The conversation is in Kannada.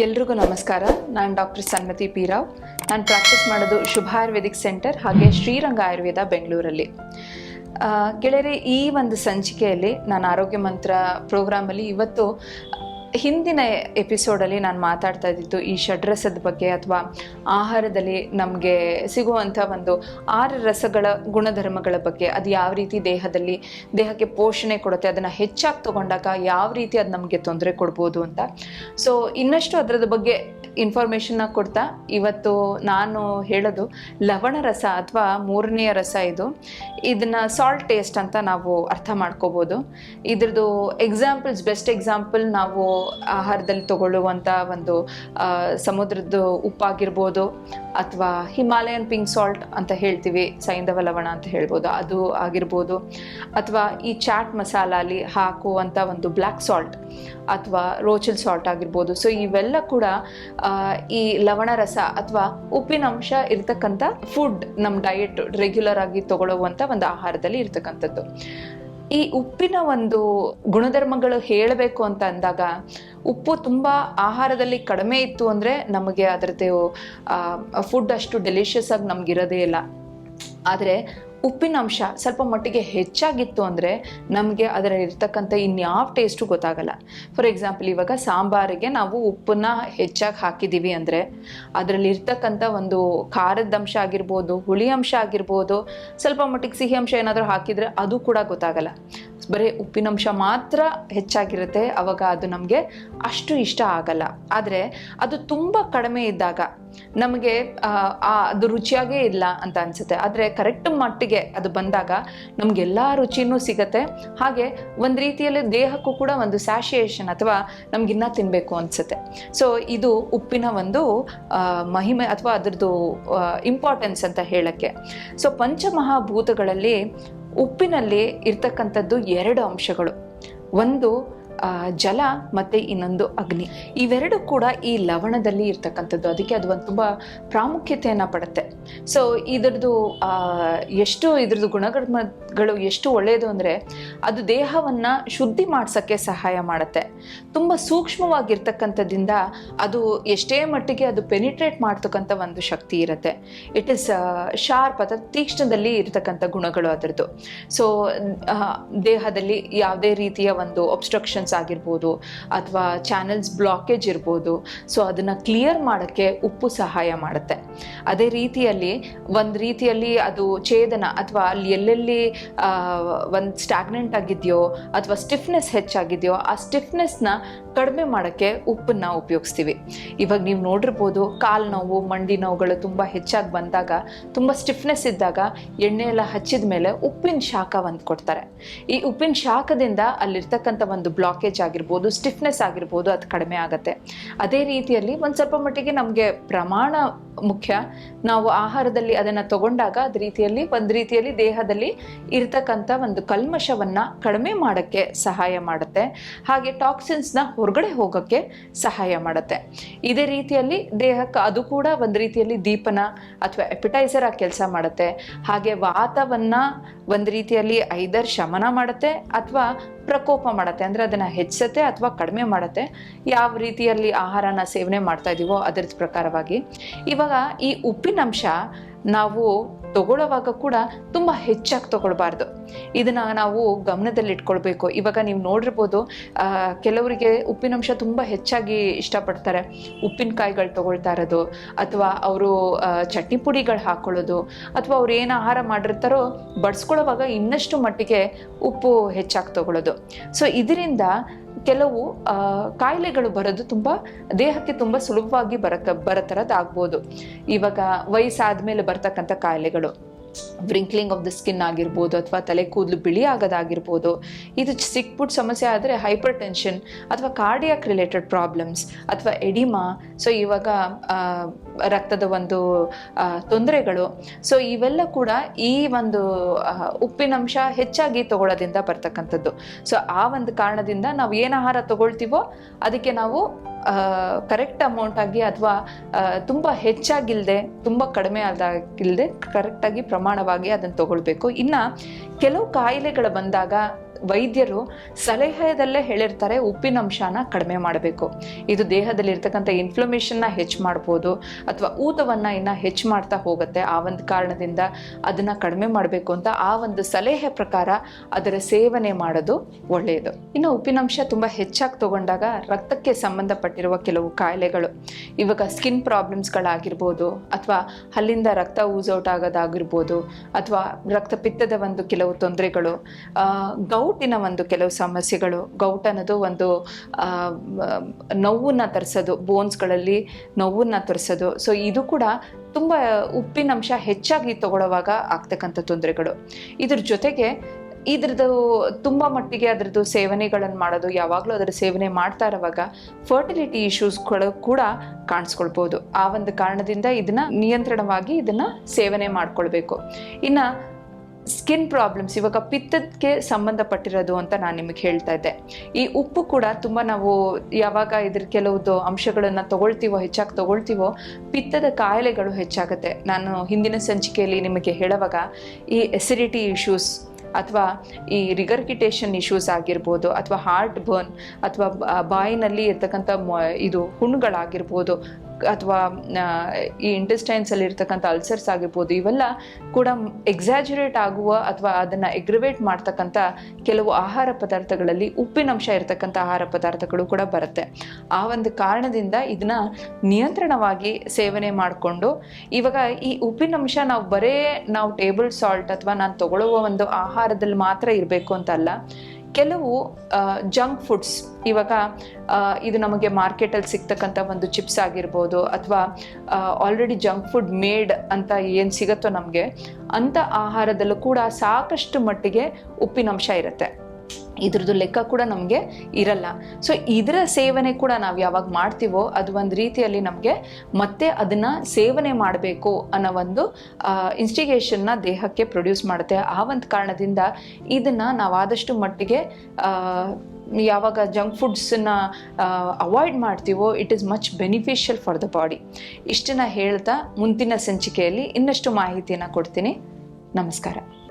ಎಲ್ರಿಗೂ ನಮಸ್ಕಾರ. ನಾನು ಡಾಕ್ಟರ್ ಸನ್ಮತಿ ಪಿ ರಾವ್ ನಾನು ಪ್ರಾಕ್ಟೀಸ್ ಮಾಡೋದು ಶುಭ ಆಯುರ್ವೇದಿಕ್ ಸೆಂಟರ್ ಹಾಗೆ ಶ್ರೀರಂಗ ಆಯುರ್ವೇದ ಬೆಂಗಳೂರಲ್ಲಿ. ಗೆಳೆಯರೆ, ಈ ಒಂದು ಸಂಚಿಕೆಯಲ್ಲಿ ನಾನು ಆರೋಗ್ಯ ಮಂತ್ರ ಪ್ರೋಗ್ರಾಮಲ್ಲಿ ಇವತ್ತು ಹಿಂದಿನ ಎಪಿಸೋಡಲ್ಲಿ ನಾನು ಮಾತಾಡ್ತಾ ಇದ್ದಿದ್ದು ಈ ಷಡ್ರಸದ ಬಗ್ಗೆ ಅಥವಾ ಆಹಾರದಲ್ಲಿ ನಮಗೆ ಸಿಗುವಂಥ ಒಂದು ಆರು ರಸಗಳ ಗುಣಧರ್ಮಗಳ ಬಗ್ಗೆ, ಅದು ಯಾವ ರೀತಿ ದೇಹದಲ್ಲಿ ದೇಹಕ್ಕೆ ಪೋಷಣೆ ಕೊಡುತ್ತೆ, ಅದನ್ನು ಹೆಚ್ಚಾಗಿ ತಗೊಂಡಾಗ ಯಾವ ರೀತಿ ಅದು ನಮಗೆ ತೊಂದರೆ ಕೊಡ್ಬೋದು ಅಂತ. ಸೊ ಇನ್ನಷ್ಟು ಅದರದ ಬಗ್ಗೆ ಇನ್ಫಾರ್ಮೇಷನ್ನ ಕೊಡ್ತಾ, ಇವತ್ತು ನಾನು ಹೇಳೋದು ಲವಣ ರಸ ಅಥವಾ ಮೂರನೆಯ ರಸ ಇದು. ಇದನ್ನ ಸಾಲ್ಟ್ ಟೇಸ್ಟ್ ಅಂತ ನಾವು ಅರ್ಥ ಮಾಡ್ಕೋಬೋದು. ಇದ್ರದ್ದು ಎಕ್ಸಾಂಪಲ್ಸ್ ಬೆಸ್ಟ್ ಎಕ್ಸಾಂಪಲ್ ನಾವು ಆಹಾರದಲ್ಲಿ ತಗೊಳ್ಳುವಂಥ ಒಂದು ಸಮುದ್ರದ ಸಮುದ್ರದ್ದು ಉಪ್ಪಾಗಿರ್ಬೋದು ಅಥವಾ ಹಿಮಾಲಯನ್ ಪಿಂಕ್ ಸಾಲ್ಟ್ ಅಂತ ಹೇಳ್ತೀವಿ, ಸೈಂಧವ ಲವಣ ಅಂತ ಹೇಳ್ಬೋದು, ಅದು ಆಗಿರ್ಬೋದು. ಅಥವಾ ಈ ಚಾಟ್ ಮಸಾಲಲ್ಲಿ ಹಾಕುವಂಥ ಒಂದು ಬ್ಲ್ಯಾಕ್ ಸಾಲ್ಟ್ ಅಥವಾ ರೋಚಲ್ ಸಾಲ್ಟ್ ಆಗಿರ್ಬೋದು. ಸೊ ಇವೆಲ್ಲ ಕೂಡ ಈ ಲವಣ ರಸ ಅಥವಾ ಉಪ್ಪಿನ ಅಂಶ ಇರ್ತಕ್ಕಂಥ ಫುಡ್ ನಮ್ಮ ಡಯಟ್ ರೆಗ್ಯುಲರ್ ಆಗಿ ತಗೊಳ್ಳುವಂಥ ಒಂದು ಆಹಾರದಲ್ಲಿ ಇರ್ತಕ್ಕಂಥದ್ದು. ಈ ಉಪ್ಪಿನ ಒಂದು ಗುಣಧರ್ಮಗಳು ಹೇಳಬೇಕು ಅಂತ ಅಂದಾಗ ಉಪ್ಪು ತುಂಬ ಆಹಾರದಲ್ಲಿ ಕಡಿಮೆ ಇತ್ತು ಅಂದರೆ ನಮಗೆ ಅದರದ್ದು ಫುಡ್ ಅಷ್ಟು ಡೆಲಿಷಿಯಸ್ ಆಗಿ ನಮಗಿರೋದೇ ಇಲ್ಲ. ಆದರೆ ಉಪ್ಪಿನ ಅಂಶ ಸ್ವಲ್ಪ ಮಟ್ಟಿಗೆ ಹೆಚ್ಚಾಗಿತ್ತು ಅಂದರೆ ನಮಗೆ ಅದರ ಇರ್ತಕ್ಕಂಥ ಇನ್ಯಾವ ಟೇಸ್ಟು ಗೊತ್ತಾಗಲ್ಲ. ಫಾರ್ ಎಕ್ಸಾಂಪಲ್ ಇವಾಗ ಸಾಂಬಾರಿಗೆ ನಾವು ಉಪ್ಪನ್ನ ಹೆಚ್ಚಾಗಿ ಹಾಕಿದ್ದೀವಿ ಅಂದರೆ ಅದರಲ್ಲಿ ಇರ್ತಕ್ಕಂಥ ಒಂದು ಖಾರದ ಅಂಶ ಆಗಿರ್ಬೋದು, ಹುಳಿ ಅಂಶ ಆಗಿರ್ಬೋದು, ಸ್ವಲ್ಪ ಮಟ್ಟಿಗೆ ಸಿಹಿ ಅಂಶ ಏನಾದರೂ ಹಾಕಿದರೆ ಅದು ಕೂಡ ಗೊತ್ತಾಗಲ್ಲ. ಬರೀ ಉಪ್ಪಿನಂಶ ಮಾತ್ರ ಹೆಚ್ಚಾಗಿರುತ್ತೆ, ಅವಾಗ ಅದು ನಮಗೆ ಅಷ್ಟು ಇಷ್ಟ ಆಗಲ್ಲ. ಆದರೆ ಅದು ತುಂಬ ಕಡಿಮೆ ಇದ್ದಾಗ ನಮಗೆ ಅದು ರುಚಿಯಾಗೇ ಇಲ್ಲ ಅಂತ ಅನಿಸುತ್ತೆ. ಆದರೆ ಕರೆಕ್ಟ್ ಮಟ್ಟಿಗೆ ಅದು ಬಂದಾಗ ನಮಗೆಲ್ಲ ರುಚಿನೂ ಸಿಗತ್ತೆ. ಹಾಗೆ ಒಂದು ರೀತಿಯಲ್ಲಿ ದೇಹಕ್ಕೂ ಕೂಡ ಒಂದು ಸ್ಯಾಶಿಯೇಷನ್ ಅಥವಾ ನಮ್ಗಿನ್ನ ತಿನ್ನಬೇಕು ಅನಿಸುತ್ತೆ. ಸೊ ಇದು ಉಪ್ಪಿನ ಒಂದು ಮಹಿಮೆ ಅಥವಾ ಅದರದ್ದು ಇಂಪಾರ್ಟೆನ್ಸ್ ಅಂತ ಹೇಳಕ್ಕೆ. ಸೊ ಪಂಚಮಹಾಭೂತಗಳಲ್ಲಿ ಉಪ್ಪಿನಲ್ಲಿ ಇರ್ತಕ್ಕಂಥದ್ದು ಎರಡು ಅಂಶಗಳು. ಒಂದು ಜಲ ಮತ್ತು ಇನ್ನೊಂದು ಅಗ್ನಿ. ಇವೆರಡು ಕೂಡ ಈ ಲವಣದಲ್ಲಿ ಇರ್ತಕ್ಕಂಥದ್ದು. ಅದಕ್ಕೆ ಅದು ಒಂದು ತುಂಬ ಪ್ರಾಮುಖ್ಯತೆಯನ್ನು ಪಡುತ್ತೆ. ಸೊ ಇದ್ರದ್ದು ಎಷ್ಟು ಇದ್ರದ್ದು ಗುಣಗಳು ಎಷ್ಟು ಒಳ್ಳೆಯದು ಅಂದರೆ, ಅದು ದೇಹವನ್ನು ಶುದ್ಧಿ ಮಾಡಿಸೋಕ್ಕೆ ಸಹಾಯ ಮಾಡುತ್ತೆ. ತುಂಬ ಸೂಕ್ಷ್ಮವಾಗಿರ್ತಕ್ಕಂಥದ್ದಿಂದ ಅದು ಎಷ್ಟೇ ಮಟ್ಟಿಗೆ ಅದು ಪೆನಿಟ್ರೇಟ್ ಮಾಡ್ತಕ್ಕಂಥ ಒಂದು ಶಕ್ತಿ ಇರುತ್ತೆ. ಇಟ್ ಇಸ್ ಶಾರ್ಪ್ ಅಥವಾ ತೀಕ್ಷ್ಣದಲ್ಲಿ ಇರತಕ್ಕಂಥ ಗುಣಗಳು ಅದರದ್ದು. ಸೊ ದೇಹದಲ್ಲಿ ಯಾವುದೇ ರೀತಿಯ ಒಂದು ಒಬ್ಸ್ಟ್ರಕ್ಷನ್ಸ್ ಆಗಿರ್ಬೋದು ಅಥವಾ ಚಾನೆಲ್ಸ್ ಬ್ಲಾಕೇಜ್ ಇರ್ಬೋದು. ಸೊ ಅದನ್ನು ಕ್ಲಿಯರ್ ಮಾಡೋಕ್ಕೆ ಉಪ್ಪು ಸಹಾಯ ಮಾಡುತ್ತೆ. ಅದೇ ರೀತಿಯಲ್ಲಿ, ಒಂದು ರೀತಿಯಲ್ಲಿ ಅದು ಛೇದನ ಅಥವಾ ಅಲ್ಲಿ ಎಲ್ಲೆಲ್ಲಿ ಒಂದು ಸ್ಟಾಗ್ನೆಂಟ್ ಆಗಿದೆಯೋ ಅಥವಾ ಸ್ಟಿಫ್ನೆಸ್ ಹೆಚ್ಚಾಗಿದೆಯೋ, ಆ ಸ್ಟಿಫ್ನೆಸ್ನ ಕಡಿಮೆ ಮಾಡೋಕ್ಕೆ ಉಪ್ಪನ್ನ ಉಪಯೋಗಿಸ್ತೀವಿ. ಇವಾಗ ನೀವು ನೋಡಿರ್ಬೋದು, ಕಾಲು ನೋವು, ಮಂಡಿ ನೋವುಗಳು ತುಂಬ ಹೆಚ್ಚಾಗಿ ಬಂದಾಗ, ತುಂಬ ಸ್ಟಿಫ್ನೆಸ್ ಇದ್ದಾಗ ಎಣ್ಣೆ ಎಲ್ಲ ಹಚ್ಚಿದ ಮೇಲೆ ಉಪ್ಪಿನ ಶಾಖ ಒಂದು ಕೊಡ್ತಾರೆ. ಈ ಉಪ್ಪಿನ ಶಾಖದಿಂದ ಅಲ್ಲಿರ್ತಕ್ಕಂಥ ಒಂದು ಬ್ಲಾಕೇಜ್ ಆಗಿರ್ಬೋದು ಸ್ಟಿಫ್ನೆಸ್ ಆಗಿರ್ಬೋದು ಅದು ಕಡಿಮೆ ಆಗುತ್ತೆ. ಅದೇ ರೀತಿಯಲ್ಲಿ ಒಂದು ಸ್ವಲ್ಪ ಮಟ್ಟಿಗೆ ನಮಗೆ ಪ್ರಮಾಣ ಮುಖ್ಯ. ನಾವು ಆಹಾರದಲ್ಲಿ ಅದನ್ನು ತಗೊಂಡಾಗ ಅದ ರೀತಿಯಲ್ಲಿ, ಒಂದು ರೀತಿಯಲ್ಲಿ ದೇಹದಲ್ಲಿ ಇರ್ತಕ್ಕಂಥ ಒಂದು ಕಲ್ಮಶವನ್ನು ಕಡಿಮೆ ಮಾಡೋಕ್ಕೆ ಸಹಾಯ ಮಾಡುತ್ತೆ. ಹಾಗೆ ಟಾಕ್ಸಿನ್ಸ್ನ ಹೊರಗಡೆ ಹೋಗೋಕ್ಕೆ ಸಹಾಯ ಮಾಡುತ್ತೆ. ಇದೇ ರೀತಿಯಲ್ಲಿ ದೇಹಕ್ಕೆ ಅದು ಕೂಡ ಒಂದು ರೀತಿಯಲ್ಲಿ ದೀಪನ ಅಥವಾ ಎಪಿಟೈಸರ್ ಆಗಿ ಕೆಲಸ ಮಾಡುತ್ತೆ. ಹಾಗೆ ವಾತವನ್ನು ಒಂದು ರೀತಿಯಲ್ಲಿ ಐದರ್ ಶಮನ ಮಾಡುತ್ತೆ ಅಥವಾ ಪ್ರಕೋಪ ಮಾಡುತ್ತೆ. ಅಂದರೆ ಅದನ್ನು ಹೆಚ್ಚಿಸುತ್ತೆ ಅಥವಾ ಕಡಿಮೆ ಮಾಡುತ್ತೆ. ಯಾವ ರೀತಿಯಲ್ಲಿ ಆಹಾರನ ಸೇವನೆ ಮಾಡ್ತಾ ಇದೀವೋ ಅದರ ಪ್ರಕಾರವಾಗಿ. ಇವಾಗ ಈ ಉಪ್ಪಿನಂಶ ನಾವು ತಗೊಳ್ಳೋವಾಗ ಕೂಡ ತುಂಬ ಹೆಚ್ಚಾಗಿ ತಗೊಳ್ಬಾರ್ದು. ಇದನ್ನು ನಾವು ಗಮನದಲ್ಲಿ ಇಟ್ಕೊಳ್ಬೇಕು ಇವಾಗ ನೀವು ನೋಡಿರ್ಬೋದು ಕೆಲವರಿಗೆ ಉಪ್ಪಿನಂಶ ತುಂಬ ಹೆಚ್ಚಾಗಿ ಇಷ್ಟಪಡ್ತಾರೆ. ಉಪ್ಪಿನಕಾಯಿಗಳು ತಗೊಳ್ತಾ ಇರೋದು, ಅಥವಾ ಅವರು ಚಟ್ನಿ ಪುಡಿಗಳು ಹಾಕ್ಕೊಳ್ಳೋದು ಅಥವಾ ಅವ್ರು ಏನು ಆಹಾರ ಮಾಡಿರ್ತಾರೋ ಬಡಿಸ್ಕೊಳ್ಳೋವಾಗ ಇನ್ನಷ್ಟು ಮಟ್ಟಿಗೆ ಉಪ್ಪು ಹೆಚ್ಚಾಗಿ ತಗೊಳ್ಳೋದು. ಸೊ ಇದರಿಂದ ಕೆಲವು ಕಾಯಿಲೆಗಳು ಬರೋದು ತುಂಬ ದೇಹಕ್ಕೆ ತುಂಬ ಸುಲಭವಾಗಿ ಬರಕ ಬರೋ ಆಗ್ಬೋದು ಇವಾಗ ವಯಸ್ಸಾದ್ಮೇಲೆ ಬರ್ತಕ್ಕಂಥ ಕಾಯಿಲೆಗಳು. ವ್ರಿಂಕ್ಲಿಂಗ್ ಆಫ್ ದ ಸ್ಕಿನ್ ಆಗಿರ್ಬೋದು ಅಥವಾ ತಲೆ ಕೂದಲು ಬಿಳಿ ಆಗೋದಾಗಿರ್ಬೋದು. ಇದು ಸಿಕ್ಬಿಟ್ಟು ಸಮಸ್ಯೆ ಆದರೆ ಹೈಪರ್ ಟೆನ್ಷನ್ ಅಥವಾ ಕಾರ್ಡಿಯಾಕ್ ರಿಲೇಟೆಡ್ ಪ್ರಾಬ್ಲಮ್ಸ್ ಅಥವಾ ಎಡಿಮಾ ಸೊ ಇವಾಗ ರಕ್ತದ ಒಂದು ತೊಂದರೆಗಳು. ಸೊ ಇವೆಲ್ಲ ಕೂಡ ಈ ಒಂದು ಉಪ್ಪಿನಂಶ ಹೆಚ್ಚಾಗಿ ತಗೊಳ್ಳೋದಿಂದ ಬರ್ತಕ್ಕಂಥದ್ದು. ಸೊ ಆ ಒಂದು ಕಾರಣದಿಂದ ನಾವು ಏನು ಆಹಾರ ತಗೊಳ್ತೀವೋ ಅದಕ್ಕೆ ನಾವು ಕರೆಕ್ಟ್ ಅಮೌಂಟ್ ಆಗಿ ಅಥವಾ ತುಂಬ ಹೆಚ್ಚಾಗಿಲ್ಲದೆ ತುಂಬ ಕಡಿಮೆ ಆದಾಗಿಲ್ಲದೆ ಕರೆಕ್ಟಾಗಿ ಪ್ರಮಾಣವಾಗಿ ಅದನ್ನು ತಗೊಳ್ಬೇಕು. ಇನ್ನು ಕೆಲವು ಕಾಯಿಲೆಗಳು ಬಂದಾಗ ವೈದ್ಯರು ಸಲಹೆಯದಲ್ಲೇ ಹೇಳಿರ್ತಾರೆ ಉಪ್ಪಿನಂಶನ ಕಡಿಮೆ ಮಾಡಬೇಕು. ಇದು ದೇಹದಲ್ಲಿ ಇರ್ತಕ್ಕಂಥ ಇನ್ಫ್ಲಮೇಷನ್ನ ಹೆಚ್ಚು ಮಾಡ್ಬೋದು ಅಥವಾ ಊತವನ್ನು ಇನ್ನು ಹೆಚ್ಚು ಮಾಡ್ತಾ ಹೋಗುತ್ತೆ. ಆ ಒಂದು ಕಾರಣದಿಂದ ಅದನ್ನು ಕಡಿಮೆ ಮಾಡಬೇಕು ಅಂತ ಆ ಒಂದು ಸಲಹೆ ಪ್ರಕಾರ ಅದರ ಸೇವನೆ ಮಾಡೋದು ಒಳ್ಳೆಯದು. ಇನ್ನು ಉಪ್ಪಿನಂಶ ತುಂಬ ಹೆಚ್ಚಾಗಿ ತಗೊಂಡಾಗ ರಕ್ತಕ್ಕೆ ಸಂಬಂಧಪಟ್ಟಿರುವ ಕೆಲವು ಕಾಯಿಲೆಗಳು, ಇವಾಗ ಸ್ಕಿನ್ ಪ್ರಾಬ್ಲಮ್ಸ್ಗಳಾಗಿರ್ಬೋದು ಅಥವಾ ಅಲ್ಲಿಂದ ರಕ್ತ ಔಟ್ ಆಗೋದಾಗಿರ್ಬೋದು ಅಥವಾ ರಕ್ತ ಪಿತ್ತದ ಒಂದು ಕೆಲವು ತೊಂದರೆಗಳು ಗೌಟಿನ ಒಂದು ಕೆಲವು ಸಮಸ್ಯೆಗಳು ಗೌಟ್ ಅನ್ನೋದು ಒಂದು ನೋವನ್ನು ತರಿಸೋದು, ಬೋನ್ಸ್ಗಳಲ್ಲಿ ನೋವನ್ನು ತರಿಸೋದು. ಸೊ ಇದು ಕೂಡ ತುಂಬ ಉಪ್ಪಿನಂಶ ಹೆಚ್ಚಾಗಿ ತಗೊಳ್ಳುವಾಗ ಆಗ್ತಕ್ಕಂಥ ತೊಂದರೆಗಳು. ಇದ್ರ ಜೊತೆಗೆ ಇದ್ರದ್ದು ತುಂಬ ಮಟ್ಟಿಗೆ ಅದರದ್ದು ಸೇವನೆಗಳನ್ನು ಮಾಡೋದು, ಯಾವಾಗಲೂ ಅದರ ಸೇವನೆ ಮಾಡ್ತಾ ಇರುವಾಗ ಫರ್ಟಿಲಿಟಿ ಇಶ್ಯೂಸ್ಗಳು ಕೂಡ ಕಾಣಿಸ್ಕೊಳ್ಬೋದು. ಆ ಒಂದು ಕಾರಣದಿಂದ ಇದನ್ನು ನಿಯಂತ್ರಣವಾಗಿ ಇದನ್ನು ಸೇವನೆ ಮಾಡಿಕೊಳ್ಬೇಕು. ಇನ್ನು ಸ್ಕಿನ್ ಪ್ರಾಬ್ಲಮ್ಸ್ ಇವಾಗ ಪಿತ್ತಕ್ಕೆ ಸಂಬಂಧಪಟ್ಟಿರೋದು ಅಂತ ನಾನು ನಿಮಗೆ ಹೇಳ್ತಾ ಇದ್ದೆ. ಈ ಉಪ್ಪು ಕೂಡ ತುಂಬ ನಾವು ಯಾವಾಗ ಇದ್ರ ಕೆಲವೊಂದು ಅಂಶಗಳನ್ನು ತಗೊಳ್ತೀವೋ, ಹೆಚ್ಚಾಗಿ ತಗೊಳ್ತೀವೋ, ಪಿತ್ತದ ಕಾಯಿಲೆಗಳು ಹೆಚ್ಚಾಗುತ್ತೆ. ನಾನು ಹಿಂದಿನ ಸಂಚಿಕೆಯಲ್ಲಿ ನಿಮಗೆ ಹೇಳುವಾಗ ಈ ಎಸಿಡಿಟಿ ಇಶ್ಯೂಸ್ ಅಥವಾ ಈ ರಿಗರ್ಕಿಟೇಷನ್ ಇಶ್ಯೂಸ್ ಆಗಿರ್ಬೋದು, ಅಥವಾ ಹಾರ್ಟ್ ಬರ್ನ್ ಅಥವಾ ಬಾಯಿನಲ್ಲಿ ಇರ್ತಕ್ಕಂಥ ಇದು ಹುಣ್ಣುಗಳಾಗಿರ್ಬೋದು ಅಥವಾ ಈ ಈ ಇಂಟೆಸ್ಟೈನ್ಸಲ್ಲಿ ಇರ್ತಕ್ಕಂಥ ಅಲ್ಸರ್ಸ್ ಆಗಿರ್ಬೋದು, ಇವೆಲ್ಲ ಕೂಡ ಎಕ್ಸಾಜುರೇಟ್ ಆಗುವ ಅಥವಾ ಅದನ್ನು ಎಗ್ರಿವೇಟ್ ಮಾಡ್ತಕ್ಕಂಥ ಕೆಲವು ಆಹಾರ ಪದಾರ್ಥಗಳಲ್ಲಿ ಉಪ್ಪಿನಂಶ ಇರತಕ್ಕಂಥ ಆಹಾರ ಪದಾರ್ಥಗಳು ಕೂಡ ಬರುತ್ತೆ. ಆ ಒಂದು ಕಾರಣದಿಂದ ಇದನ್ನ ನಿಯಂತ್ರಣವಾಗಿ ಸೇವನೆ ಮಾಡಿಕೊಂಡು, ಇವಾಗ ಈ ಉಪ್ಪಿನಂಶ ನಾವು ಬರೇ ನಾವು ಟೇಬಲ್ ಸಾಲ್ಟ್ ಅಥವಾ ನಾನು ತಗೊಳ್ಳುವ ಒಂದು ಆಹಾರದಲ್ಲಿ ಮಾತ್ರ ಇರಬೇಕು ಅಂತಲ್ಲ ಕೆಲವು ಜಂಕ್ ಫುಡ್ಸ್ ಇವಾಗ ಇದು ನಮಗೆ ಮಾರ್ಕೆಟಲ್ಲಿ ಸಿಗ್ತಕ್ಕಂಥ ಒಂದು ಚಿಪ್ಸ್ ಆಗಿರ್ಬೋದು ಅಥವಾ ಆಲ್ರೆಡಿ ಜಂಕ್ ಫುಡ್ ಮೇಡ್ ಅಂತ ಏನು ಸಿಗುತ್ತೋ ನಮಗೆ ಅಂಥ ಆಹಾರದಲ್ಲೂ ಕೂಡ ಸಾಕಷ್ಟು ಮಟ್ಟಿಗೆ ಉಪ್ಪಿನಂಶ ಇರುತ್ತೆ. ಇದ್ರದ್ದು ಲೆಕ್ಕ ಕೂಡ ನಮಗೆ ಇರಲ್ಲ. ಸೊ ಇದರ ಸೇವನೆ ಕೂಡ ನಾವು ಯಾವಾಗ ಮಾಡ್ತೀವೋ ಅದು ಒಂದು ರೀತಿಯಲ್ಲಿ ನಮಗೆ ಮತ್ತೆ ಅದನ್ನು ಸೇವನೆ ಮಾಡಬೇಕು ಅನ್ನೋ ಒಂದು ಇನ್ಸ್ಟಿಗೇಷನ್ನ ದೇಹಕ್ಕೆ ಪ್ರೊಡ್ಯೂಸ್ ಮಾಡುತ್ತೆ. ಆ ಒಂದು ಕಾರಣದಿಂದ ಇದನ್ನು ನಾವು ಆದಷ್ಟು ಮಟ್ಟಿಗೆ ಯಾವಾಗ ಜಂಕ್ ಫುಡ್ಸನ್ನ ಅವಾಯ್ಡ್ ಮಾಡ್ತೀವೋ it is much beneficial for the body ಇಷ್ಟನ್ನ ಹೇಳ್ತಾ ಮುಂದಿನ ಸಂಚಿಕೆಯಲ್ಲಿ ಇನ್ನಷ್ಟು ಮಾಹಿತಿಯನ್ನು ಕೊಡ್ತೀನಿ. ನಮಸ್ಕಾರ.